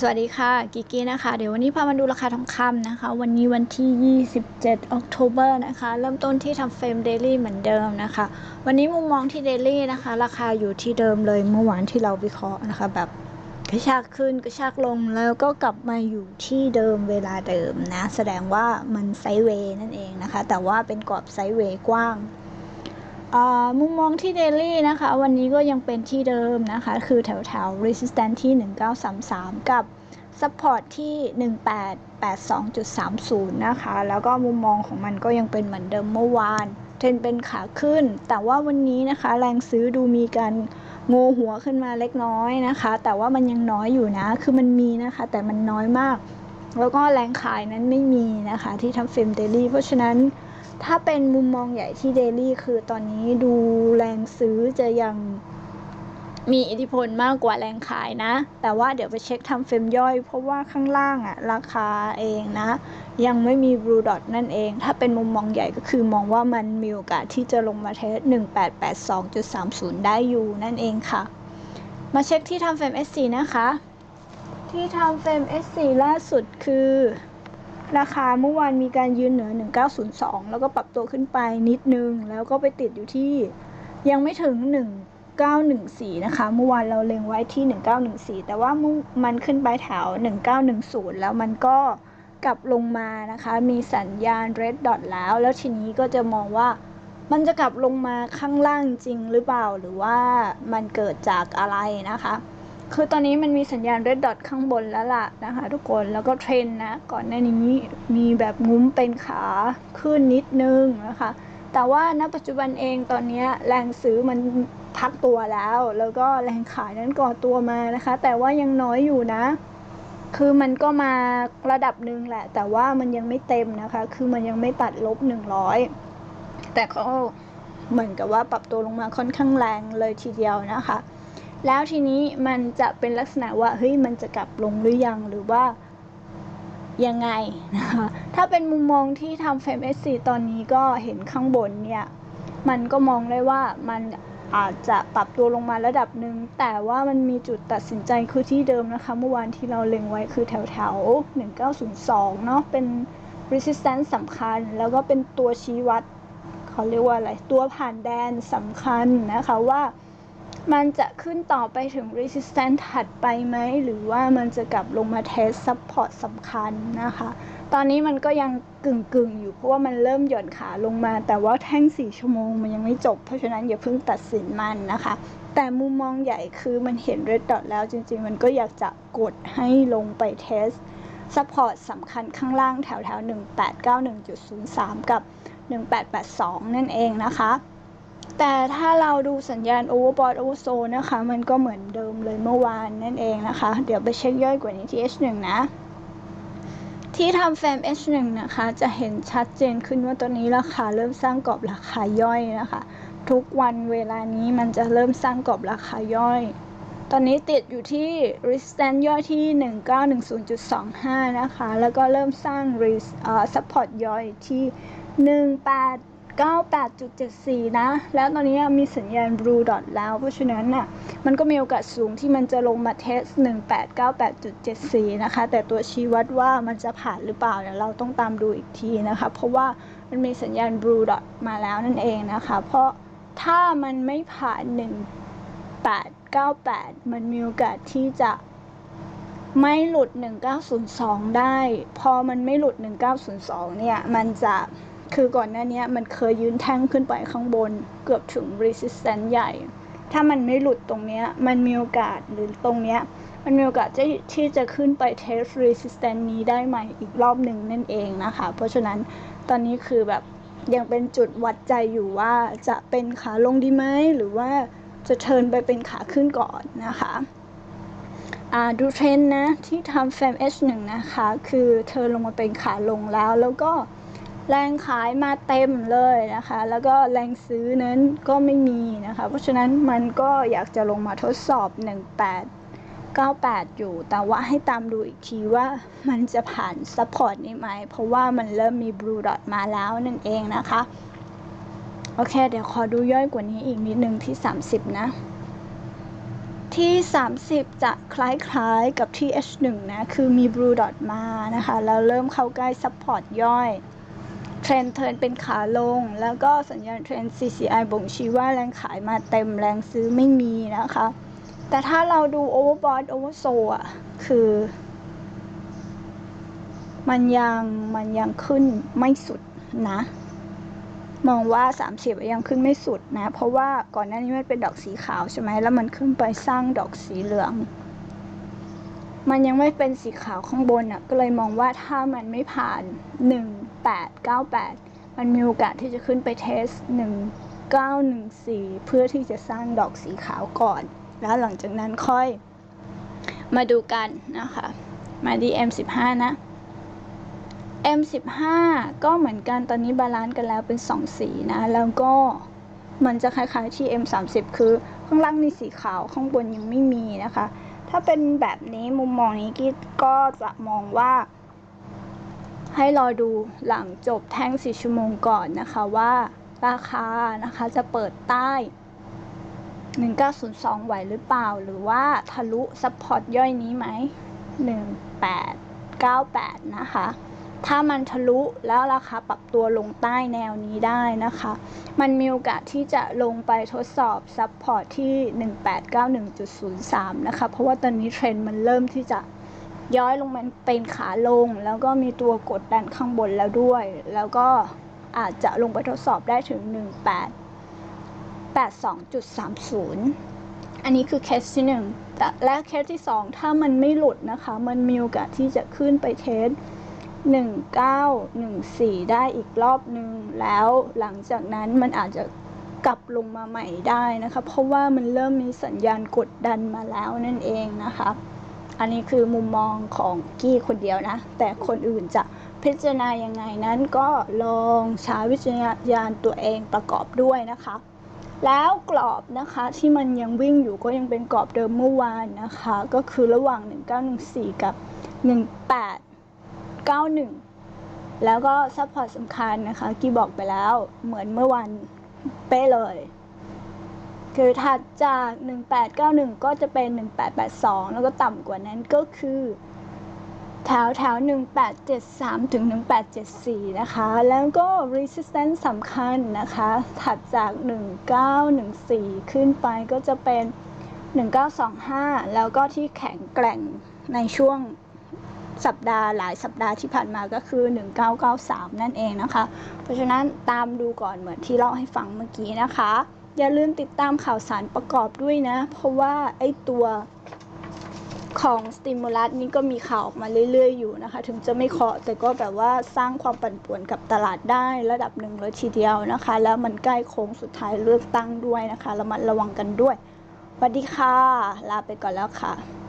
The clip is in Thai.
สวัสดีค่ะ กิกกี้นะคะ เดี๋ยววันนี้พามาดูราคาทองคำนะคะ วันนี้วันที่ 27 o c t o b e r นะคะ เริ่มต้นที่ทำเฟรมเดลี่เหมือนเดิมนะคะ วันนี้มุมมองที่เดลี่นะคะ ราคาอยู่ที่เดิมเลยเมื่อวานที่เราวิเคราะห์นะคะ แบบกระชากขึ้นกระชากลงแล้วก็กลับมาอยู่ที่เดิมเวลาเดิมนะ แสดงว่ามันไซด์เวย์นั่นเองนะคะ แต่ว่าเป็นกรอบไซด์เวย์กว้าง มุมมองที่เดลี่นะคะ วันนี้ก็ยังเป็นที่เดิมนะคะ คือแถวแถว resistance ที่ 1933 กับ support ที่ 1882.30 นะคะ แล้วก็มุมมองของมันก็ยังเป็นเหมือนเดิมเมื่อวาน เทรนเป็นขาขึ้น แต่ว่าวันนี้นะคะ แรงซื้อดูมีการโงหัวขึ้นมาเล็กน้อยนะคะ แต่ว่ามันยังน้อยอยู่นะ คือมันมีนะคะ แต่มันน้อยมาก แล้วก็แรงขายนั้นไม่มีนะคะ ที่ทำเฟรมเดลี่เพราะฉะนั้น ถ้าเป็นมุมมองใหญ่ที่เดลี่คือตอนนี้ดูแรงซื้อจะยังมีอิทธิพลมากกว่าแรงขายนะ แต่ว่าเดี๋ยวไปเช็คทำเฟรมย่อย เพราะว่าข้างล่างอะราคาเองนะ ยังไม่มีบลูดอทนั่นเอง ถ้าเป็นมุมมองใหญ่ก็คือมองว่ามันมีโอกาสที่จะลงมาเทส 1882.30 ได้อยู่นั่นเองค่ะ มาเช็คที่ทำเฟรม S4 นะคะ ที่ทำเฟรม S4 ล่าสุดคือ ราคาเมื่อวานมีการยืนเหนือ 1902 แล้วก็ปรับตัวขึ้นไปนิดนึง แล้วก็ไปติดอยู่ที่ยังไม่ถึง 1914 นะคะ เมื่อวานเราเล็งไว้ที่ 1914 แต่ว่ามันขึ้นไปแถว 1910 แล้วมันก็กลับลงมานะคะ มีสัญญาณ red dot แล้ว แล้วทีนี้ก็จะมองว่ามันจะกลับลงมาข้างล่างจริงหรือเปล่า หรือว่ามันเกิดจากอะไรนะคะ คือตอนนี้มันมีสัญญาณ red dot ข้างบนแล้วล่ะนะคะ ทุกคนแล้วก็เทรนนะ ก่อนหน้านี้มีแบบงุ้มเป็นขาขึ้นนิดนึงนะคะ แต่ว่าณปัจจุบันเองตอนนี้แรงซื้อมันพักตัวแล้ว แล้วก็แรงขายนั้นก่อตัวมานะคะ แต่ว่ายังน้อยอยู่นะ คือมันก็มาระดับหนึ่งแหละ แต่ว่ามันยังไม่เต็มนะคะ คือมันยังไม่ตัดลบ 100 แต่ก็เหมือนกับว่าปรับตัวลงมาค่อนข้างแรงเลยทีเดียวนะคะ แล้วทีนี้มันจะเป็นลักษณะว่าเฮ้ยมันจะกลับลงหรือยังหรือว่ายังไงนะคะถ้าเป็นมุมมองที่ทำเฟมเอสตอนนี้ก็เห็นข้างบนเนี่ย มันก็มองได้ว่ามันอาจจะปรับตัวลงมาระดับหนึ่ง แต่ว่ามันมีจุดตัดสินใจคือที่เดิมนะคะ เมื่อวานที่เราเล็งไว้คือแถวแถว1902 เนาะเป็น resistance สำคัญ แล้วก็เป็นตัวชี้วัด เขาเรียกว่าอะไร ตัวผ่านแดนสำคัญนะคะว่า มันจะขึ้นต่อไปถึง resistance ถัดไปไหม หรือว่ามันจะกลับลงมา test support สำคัญนะคะ ตอนนี้มันก็ยังกึ่งกึ่งอยู่เพราะว่ามันเริ่มหย่อนขาลงมา แต่ว่าแท่ง 4 ชั่วโมงมันยังไม่จบ เพราะฉะนั้นอย่าเพิ่งตัดสินมันนะคะ แต่มุมมองใหญ่คือมันเห็น red dot แล้วจริง ๆ มันก็อยากจะกดให้ลงไป test support สำคัญข้างล่างแถวแถว1891.03 กับ 1882 นั่นเองนะคะ แต่ถ้าเราดูสัญญาณ overbought oversold นะคะ มันก็เหมือนเดิมเลยเมื่อวานนั่นเองนะคะ เดี๋ยวไปเช็คย่อยกว่านี้ที่ H1 นะ ที่ทำแฟม H1 นะคะ จะเห็นชัดเจนขึ้นว่าตอนนี้ราคาเริ่มสร้างกรอบราคาย่อยนะคะ ทุกวันเวลานี้มันจะเริ่มสร้างกรอบราคาย่อย ตอนนี้ติดอยู่ที่ resistance ย่อยที่ 1910.25 นะคะ แล้วก็เริ่มสร้าง support ย่อยที่ 98.74 นะ แล้วตอนนี้มีสัญญาณ blue dot แล้ว เพราะฉะนั้นน่ะ มันก็มีโอกาสสูงที่มันจะลงมาเทส 1898.74 นะคะ แต่ตัวชี้วัดว่ามันจะผ่านหรือเปล่าเนี่ยเราต้องตามดูอีกทีนะคะ เพราะว่ามันมีสัญญาณ blue dot มาแล้วนั่นเองนะคะ เพราะถ้ามันไม่ผ่าน 1898 มันมีโอกาสที่จะไม่หลุด 1902 ได้ พอมันไม่หลุด 1902 เนี่ย มันจะ คือก่อนหน้านี้มันเคยยืนแท่งขึ้นไปข้างบน เกือบถึง resistance ใหญ่ ถ้ามันไม่หลุดตรงนี้มันมีโอกาสหรือตรงนี้มันมีโอกาสที่ที่จะขึ้นไป test resistance นี้ได้ใหม่อีกรอบหนึ่งนั่นเองนะคะ เพราะฉะนั้นตอนนี้คือแบบยังเป็นจุดวัดใจอยู่ว่าจะเป็นขาลงดีไหมหรือว่าจะเทินไปเป็นขาขึ้นก่อนนะคะดูเทรนนะที่ทำแฟม H1 นะคะ คือเธอลงมาเป็นขาลงแล้ว แล้วก็ แรงขายมาเต็มเลยนะคะ แล้วก็แรงซื้อนั้นก็ไม่มีนะคะ เพราะฉะนั้นมันก็อยากจะลงมาทดสอบ 1898 อยู่ แต่ว่าให้ตามดูอีกทีว่ามันจะผ่านซัพพอร์ตนี้ไหม เพราะว่ามันเริ่มมีบลูดอทมาแล้วนั่นเองนะคะ โอเค เดี๋ยวขอดูย่อยกว่านี้อีกนิดนึงที่ 30 นะที่ 30 จะคล้ายๆกับที่ H1 นะ คือมี blue dot มานะคะ แล้วเริ่มเข้าใกล้ support ย่อย เทรนเทินเป็นขาลง แล้วก็สัญญาณเทรน CCI บ่งชี้ว่าแรงขายมาเต็มแรงซื้อไม่มีนะคะ แต่ถ้าเราดู overbought oversold อะ คือ มันยังมันยังขึ้นไม่สุดนะ มองว่า 30 ยังขึ้นไม่สุดนะ เพราะว่าก่อนหน้านี้มันเป็นดอกสีขาวใช่ไหมแล้วมันขึ้นไปสร้างดอกสีเหลือง มันยังไม่เป็นสีขาวข้างบนอะ ก็เลยมองว่าถ้ามันไม่ผ่าน 1898 มันมีโอกาสที่จะขึ้นไปเทส 1914 เพื่อที่จะสร้างดอกสีขาวก่อน แล้วหลังจากนั้นค่อยมาดูกันนะคะ มาที่ M15 นะ M15 ก็เหมือนกันตอนนี้บาลานซ์กันแล้วเป็น 2 สีนะ แล้วก็มันจะคล้ายๆที่ M30 คือข้างล่างมีสีขาวข้างบนยังไม่มีนะคะ ถ้าเป็นแบบนี้มุมมองนี้กิ๊ก็จะมองว่า ให้รอดูหลังจบแท่งสี่ชั่วโมงก่อนนะคะว่า ราคานะคะจะเปิดใต้ 1902 ไหวหรือเปล่า หรือว่าทะลุซัพพอร์ตย่อยนี้ไหม 1898 นะคะ ถ้ามันทะลุแล้วราคาปรับตัวลงใต้แนวนี้ได้นะคะ มันมีโอกาสที่จะลงไปทดสอบซับพอร์ตที่ 1891.03 นะคะ เพราะว่าตอนนี้เทรนด์มันเริ่มที่จะย้อยลงมันเป็นขาลง แล้วก็มีตัวกดดันข้างบนแล้วด้วย แล้วก็อาจจะลงไปทดสอบได้ถึง 1882.30 อันนี้คือเคสที่ 1 แต่และเคสที่ 2 ถ้ามันไม่หลุดนะคะ มันมีโอกาสที่จะขึ้นไปเทส 1914 ได้อีกรอบนึง แล้วหลังจากนั้นมันอาจจะกลับลงมาใหม่ได้นะคะ เพราะว่ามันเริ่มมีสัญญาณกดดันมาแล้วนั่นเองนะคะ อันนี้คือมุมมองของกี้คนเดียวนะ แต่คนอื่นจะพิจารณายังไงนั้นก็ลองใช้วิจารณญาณตัวเองประกอบด้วยนะคะ แล้วกรอบนะคะที่มันยังวิ่งอยู่ก็ยังเป็นกรอบเดิมเมื่อวานนะคะ ก็คือระหว่าง 1914 กับ 18 91 แล้วก็ซัพพอร์ตสำคัญนะคะกี้บอกไปแล้วเหมือนเมื่อวันเป๊ะเลย คือถัดจาก 1891 ก็จะเป็น 1882 แล้วก็ต่ำกว่านั้นก็คือแถวแถว1873 ถึง 1874 นะคะ แล้วก็ resistance สำคัญนะคะ ถัดจาก 1914 ขึ้นไปก็จะเป็น 1925 แล้วก็ที่แข็งแกร่งในช่วง สัปดาห์หลายสัปดาห์ที่ผ่านมาก็คือ 1993 นั่นเองนะคะ เพราะฉะนั้นตามดูก่อนเหมือนที่เล่าให้ฟังเมื่อกี้นะคะ อย่าลืมติดตามข่าวสารประกอบด้วยนะ เพราะว่าไอ้ตัวของสติมูลัสนี่ก็มีข่าวออกมาเรื่อยๆอยู่นะคะ ถึงจะไม่เคาะแต่ก็แบบว่าสร้างความปั่นป่วนกับตลาดได้ระดับหนึ่งเลยทีเดียวนะคะ แล้วมันใกล้โค้งสุดท้ายเลือกตั้งด้วยนะคะระมัดระวังกันด้วยสวัสดีค่ะ ลาไปก่อนแล้วค่ะ